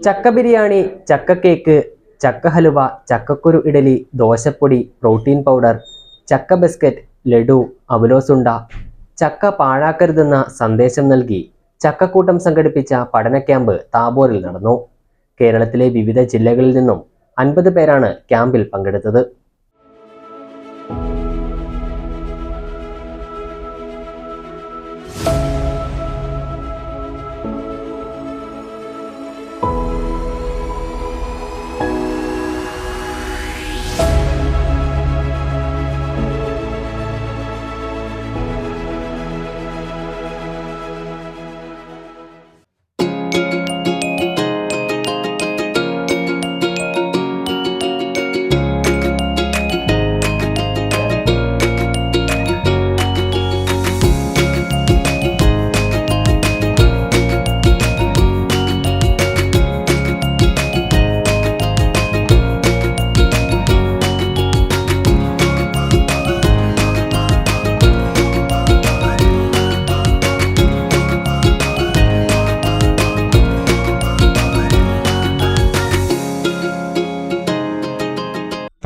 ചക്ക ബിരിയാണി ചക്ക കേക്ക് ചക്ക ഹലുവ ചക്കക്കുരു ഇഡലി ദോശപ്പൊടി പ്രോട്ടീൻ പൗഡർ ചക്ക ബിസ്ക്കറ്റ് ലഡു അവലോസുണ്ട. ചക്ക പാഴാക്കരുതെന്ന സന്ദേശം നൽകി ചക്കക്കൂട്ടം സംഘടിപ്പിച്ച പഠന ക്യാമ്പ് താബോറിൽ നടന്നു. കേരളത്തിലെ വിവിധ ജില്ലകളിൽ നിന്നും അൻപത് പേരാണ് ക്യാമ്പിൽ പങ്കെടുത്തത്.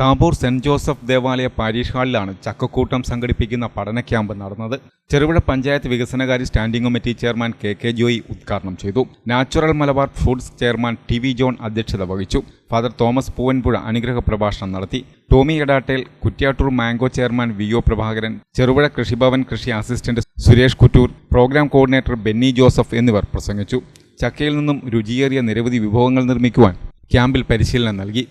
താബൂർ സെന്റ് ജോസഫ് ദേവാലയ പാരീഷ് ഹാളിലാണ് ചക്കക്കൂട്ടം സംഘടിപ്പിക്കുന്ന പഠന ക്യാമ്പ് നടന്നത്. ചെറുപുഴ പഞ്ചായത്ത് വികസനകാര്യ standing committee chairman K K Joy ഉദ്ഘാടനം ചെയ്തു. Natural Malabar foods chairman T V John അധ്യക്ഷത വഹിച്ചു. ഫാദർ തോമസ് പൂവൻപുഴ അനുഗ്രഹ പ്രഭാഷണം നടത്തി. Tomy Edattel Kuttiattoor mango chairman V O Prabhakaran Cherupuzha Krishibhavan കൃഷി assistant Suresh Kuttoor program coordinator Benny Joseph എന്നിവർ പ്രസംഗിച്ചു. ചക്കയിൽ നിന്നും രുചിയേറിയ നിരവധി വിഭവങ്ങൾ നിർമ്മിക്കുവാൻ ക്യാമ്പിൽ പരിശീലനം നൽകി.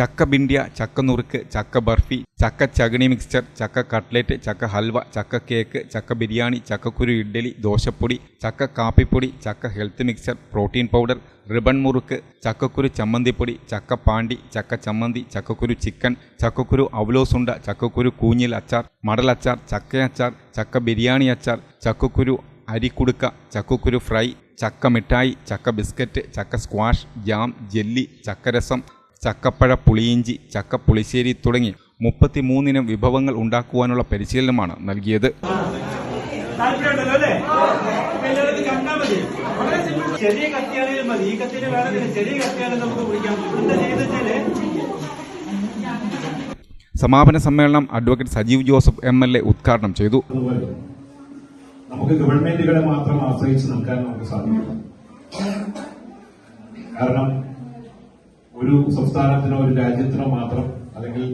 ചക്ക ബിണ്ടിയ ചക്ക നുറുക്ക് ചക്ക ബർഫി ചക്ക ചകിണി മിക്സ്ചർ ചക്ക കട്ട്ലറ്റ് ചക്ക ഹൽവ ചക്ക കേക്ക് ചക്ക ബിരിയാണി ചക്കക്കുരു ഇഡ്ഡലി ദോശപ്പൊടി ചക്ക കാപ്പിപ്പൊടി ചക്ക health mixture protein powder ribbon മുറുക്ക് ചക്കക്കുരു ചമ്മന്തിപ്പൊടി ചക്ക പാണ്ടി ചക്ക ചമ്മന്തി ചക്കക്കുരു ചിക്കൻ ചക്കക്കുരു അവലോസുണ്ട ചക്കക്കുരു കൂഞ്ഞിൽ അച്ചാർ മടൽ അച്ചാർ ചക്ക അച്ചാർ ചക്ക ബിരിയാണി അച്ചാർ ചക്കക്കുരു അരിക്കുടുക്ക ചക്കക്കുരു ഫ്രൈ ചക്ക മിഠായി ചക്ക ബിസ്ക്കറ്റ് ചക്ക സ്ക്വാഷ് ജാം ജെല്ലി ചക്കരസം ചക്കപ്പഴ പുളിയിഞ്ചി ചക്ക പുളിശ്ശേരി തുടങ്ങി മുപ്പത്തിമൂന്നിനം വിഭവങ്ങൾ ഉണ്ടാക്കുവാനുള്ള പരിശീലനമാണ് നൽകിയത്. ചെറിയ കത്തിയാണെങ്കിലും മതി. ഈ കത്തിന് വേണമെങ്കിൽ ചെറിയ കത്തിയാണെങ്കിൽ നമുക്ക് കുടിക്കാം. എന്താ ചെയ്തെച്ചാൽ സമാപന സമ്മേളനം advocate Sajeev Joseph M L A ഉദ്ഘാടനം ചെയ്തു. നമുക്ക് ഗവൺമെന്റുകളെ മാത്രം ആശ്രയിച്ച് നിൽക്കാൻ നമുക്ക് സാധിക്കും. കാരണം ഒരു സംസ്ഥാനത്തിനോ ഒരു രാജ്യത്തിനോ മാത്രം അല്ലെങ്കിൽ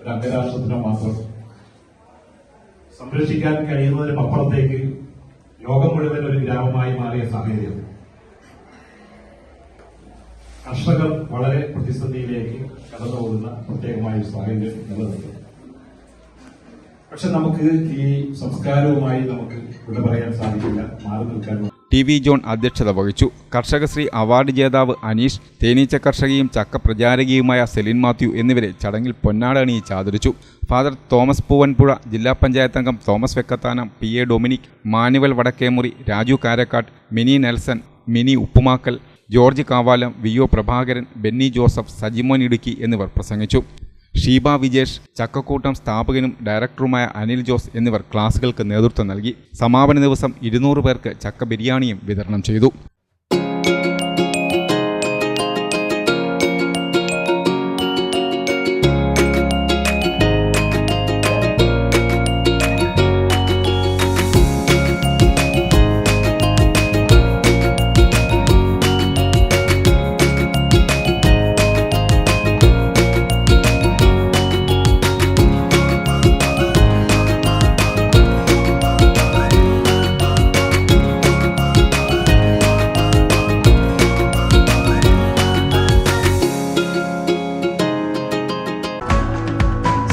ഒരു അംഗരാഷ്ട്രത്തിനോ മാത്രം സംരക്ഷിക്കാൻ കഴിയുന്നതിന് അപ്പുറത്തേക്ക് ലോകം മുഴുവൻ ഒരു ഗ്രാമമായി മാറിയ സാഹചര്യം. കർഷകർ വളരെ പ്രതിസന്ധിയിലേക്ക് കടന്നുപോകുന്ന പ്രത്യേകമായ ഒരു സാഹചര്യം നിലനിൽക്കുന്നു. പക്ഷെ നമുക്ക് ഈ സംസ്കാരവുമായി നമുക്ക് ഇവിടെ പറയാൻ സാധിക്കില്ല. മാറി നിൽക്കാൻ ടി വി ജോൺ അധ്യക്ഷത വഹിച്ചു. കർഷകശ്രീ അവാർഡ് ജേതാവ് അനീഷ് തേനീച്ച കർഷകയും ചക്ക പ്രചാരകയുമായ സെലിൻ മാത്യു എന്നിവരെ ചടങ്ങിൽ പൊന്നാടണി ആദരിച്ചു. ഫാദർ തോമസ് പൂവൻപുഴ ജില്ലാ പഞ്ചായത്ത് അംഗം Thomas Vekkathanam P A Dominic Manuel Vadakkemuri Raju Karakkattu Mini Nelson Mini Uppumakkal George Kavalam V O Prabhakaran Benny Joseph Sajimon Idukki എന്നിവർ പ്രസംഗിച്ചു. ഷീബ വിജേഷ് ചക്കക്കൂട്ടം സ്ഥാപകനും ഡയറക്ടറുമായ അനിൽ ജോസ് എന്നിവർ ക്ലാസുകൾക്ക് നേതൃത്വം നൽകി. സമാപന ദിവസം ഇരുന്നൂറ് പേർക്ക് ചക്ക ബിരിയാണിയും വിതരണം ചെയ്തു.